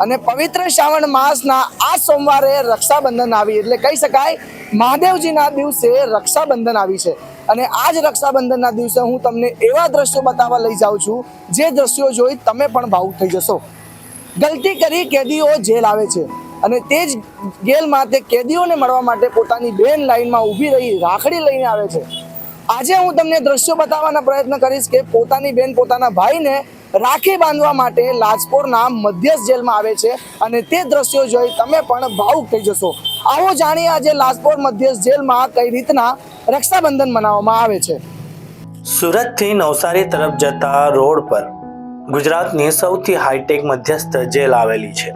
અને પવિત્ર શ્રાવણ માસના આ સોમવારે રક્ષાબંધન આવી. એટલે કહી શકાય, મહાદેવજીના દિવસે રક્ષાબંધન આવી છે. અને આ જ રક્ષાબંધનના દિવસે હું તમને એવા દ્રશ્યો બતાવવા લઈ જાઉં છું, જે દ્રશ્યો જોઈ તમે પણ ભાવુક થઈ જશો. ગલતી કરી કેદીઓ જેલ આવે છે. અને તે જ જેલમાં તે કેદીઓને મળવા માટે પોતાની બેન લાઈનમાં ઊભી રહી, રાખડી લઈને આવે છે. આજે હું તમને દ્રશ્યો બતાવવાના પ્રયત્ન કરીશ કે પોતાની બેન પોતાના ભાઈને રાખી બાંધવા માટે લાજપોરના મધ્યસ્થ જેલમાં આવે છે અને તે દ્રશ્યો જોઈ તમે પણ ભાવુક થઈ જશો. આવો જાણીએ આજે લાજપોર મધ્યસ્થ જેલમાં કઈ રીતના રક્ષાબંધન મનાવવામાં આવે છે. સુરતથી નવસારી તરફ જતા રોડ પર ગુજરાતની સૌથી હાઈટેક મધ્યસ્થ જેલ આવેલી છે.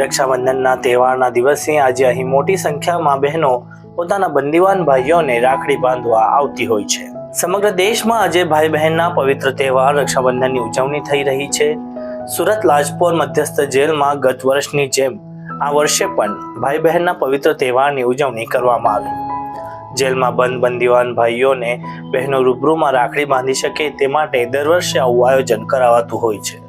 રક્ષાબંધનના તહેવારના દિવસે આજે અહીં મોટી સંખ્યામાં બહેનો પોતાના બંદીવાન ભાઈઓને રાખડી બાંધવા આવતી હોય છે. સમગ્ર દેશમાં આજે ભાઈ બહેનના પવિત્ર તહેવાર, રક્ષાબંધનની ઉજવણી થઈ રહી છે. સુરત, લાજપોર મધ્યસ્થ જેલમાં ગત વર્ષની જેમ આ વર્ષે પણ ભાઈ બહેનના પવિત્ર તહેવારની ઉજવણી કરવામાં આવી. જેલમાં બંધ બંદીવાન ભાઈઓને બહેનો રૂબરૂમાં રાખડી બાંધી શકે તે માટે દર વર્ષે આવું આયોજન કરાવાતું હોય છે.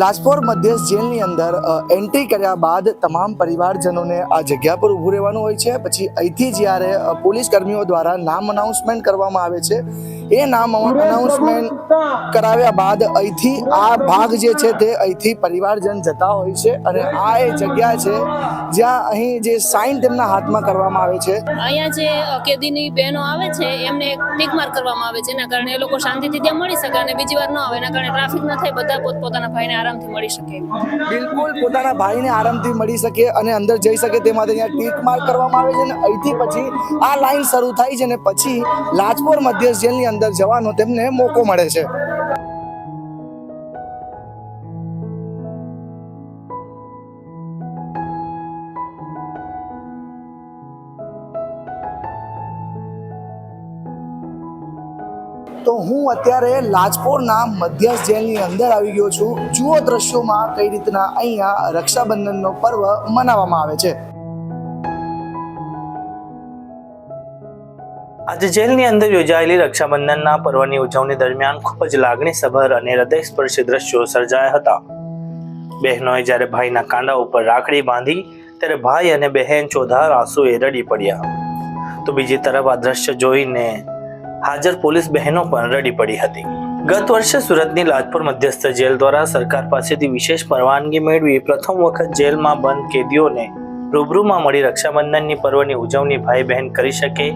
લાજપોર મધ્યસ્થ જેલની અંદર એન્ટ્રી કર્યા બાદ તમામ પરિવારજનોને આ જગ્યા પર ઊભું રહેવાનું હોય છે. પછી અહીંથી જ્યારે પોલીસ કર્મીઓ દ્વારા નામ અનાઉન્સમેન્ટ કરવામાં આવે છે એ નામ અનાઉન્સમેન્ટ કરાવ્યા બાદ અહીંથી આ ભાગ જે છે તે અહીંથી પરિવારજન જતા હોય છે અને આ એ જગ્યા છે જ્યાં અહીં જે સાઇન તેમના હાથમાં કરવામાં આવે છે. અહીંયા જે કેદીની બહેનો આવે છે એમને એક ટીક માર્ક કરવામાં આવે છે. એના કારણે એ લોકો શાંતિથી ત્યાં મળી શકે અને બીજી વાર ન આવે. એના કારણે ટ્રાફિક ન થાય બધા પોતપોતાના ભાઈને આરામથી મળી શકે. બિલકુલ, પોતાના ભાઈને આરામથી મળી શકે અને અંદર જઈ શકે તે માટે ત્યાં ટીક માર્ક કરવામાં આવે છે અને અહીંથી પછી આ લાઈન શરૂ થાય છે અને પછી લાજપોર મધ્યસ્થ જેલની અંદર જવાનો તેમને મોકો મળે છે. તો હું અત્યારે લાજપોરના મધ્યસ્થ જેલની અંદર આવી ગયો છું. જુઓ દ્રશ્યોમાં કઈ રીતના અહીંયા રક્ષાબંધનનો પર્વ મનાવવામાં આવે છે. આજે જેલની અંદર યોજાયેલી રક્ષાબંધનના પર્વની ઉજવણી દરમિયાન ખૂબ જ લાગણીસભર અને હૃદયસ્પર્શી દ્રશ્યો સર્જાયા હતા. બહેનોએ જ્યારે ભાઈના કાંડા ઉપર રાખડી બાંધી, ત્યારે ભાઈ અને બહેન ચોધાર આંસુએ રડી પડ્યા. તો બીજી તરફ આ દ્રશ્ય જોઈને હાજર પોલીસ બહેનો પણ રડી પડી હતી. ગત વર્ષે સુરતની લાજપુર મધ્યસ્થ જેલ દ્વારા સરકાર પાસેથી વિશેષ પરવાનગી મેળવી પ્રથમ વખત જેલમાં બંધ કેદીઓને રૂબરૂમાં મળી રક્ષાબંધનની પર્વની ઉજવણી ભાઈ બહેન કરી શકે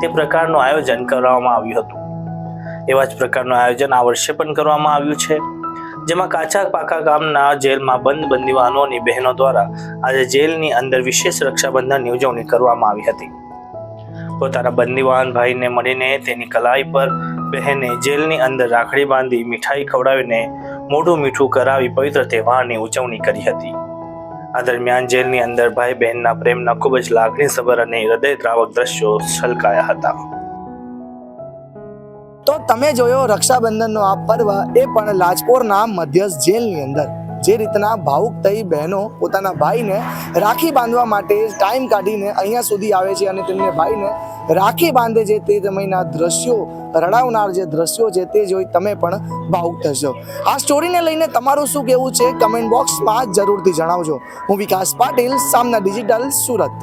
તે પ્રકારનું આયોજન કરવામાં આવ્યું હતું. એવા જ પ્રકારનું આયોજન આ વર્ષે પણ કરવામાં આવ્યું છે, જેમાં કાચા પાકા ગામના જેલમાં બંધ બંદીવાનોની બહેનો દ્વારા આજે જેલની અંદર વિશેષ રક્ષાબંધનની ઉજવણી કરવામાં આવી હતી. પોતાના બંદીવાન ભાઈને મળીને તેની કલાઈ પર બહેને જેલની અંદર રાખડી બાંધી મીઠાઈ ખવડાવીને મોઢું મીઠું કરાવી પવિત્ર તહેવારની ઉજવણી કરી હતી. આ દરમિયાન જેલની અંદર ભાઈ બહેનના પ્રેમના ખૂબ જ લાગણીસભર અને હૃદયદ્રાવક દ્રશ્યો છલકાયા હતા. તો તમે જોયો રક્ષાબંધનનો આ પર્વ એ પણ લાજપોરના મધ્યસ્થ જેલની અંદર. જે રીતના ભાવુક થઈ બહેનો પોતાના ભાઈને રાખી બાંધવા માટે ટાઈમ કાઢીને અહીંયા સુધી આવે છે અને તેમને ભાઈને રાખી બાંધે છે તે સમયના દ્રશ્યો, રડાવનાર જે દ્રશ્યો છે તે જોઈ તમે પણ ભાવુક થશો. આ સ્ટોરીને લઈને તમારું શું કહેવું છે? કમેન્ટ બોક્સમાં જરૂરથી જણાવજો. હું વિકાસ પાટીલ, સામના ડિજિટલ સુરત.